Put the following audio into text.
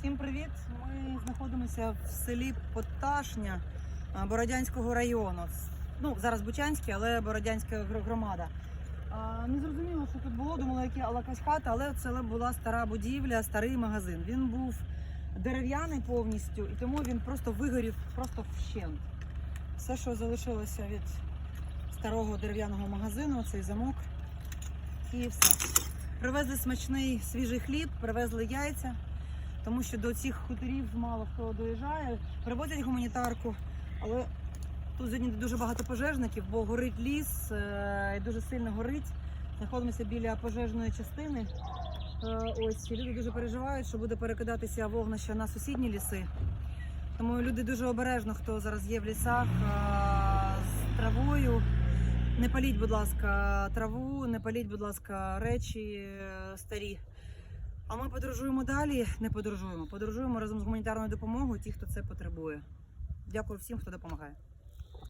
Всім привіт! Ми знаходимося в селі Поташня Бородянського району. Ну, зараз Бучанський, але Бородянська громада. Не зрозуміло, що тут було, думала, яка якась хата, але це була стара будівля, старий магазин. Він був дерев'яний повністю, і тому він просто вигорів просто вщент. Все, що залишилося від старого дерев'яного магазину, цей замок. І все. Привезли смачний свіжий хліб, привезли яйця тому що до цих хуторів мало хто доїжджає, привозять гуманітарку, але тут сьогодні дуже багато пожежників, бо горить ліс е, і дуже сильно горить. Знаходимося біля пожежної частини. Е, Ось люди дуже переживають, що буде перекидатися вогнище на сусідні ліси. Тому люди дуже обережно, хто зараз є в лісах е, з травою. Не паліть, будь ласка, траву, не паліть, будь ласка, речі старі. А ми подорожуємо далі. Не подорожуємо. Подорожуємо разом з гуманітарною допомогою ті, хто це потребує. Дякую всім, хто допомагає.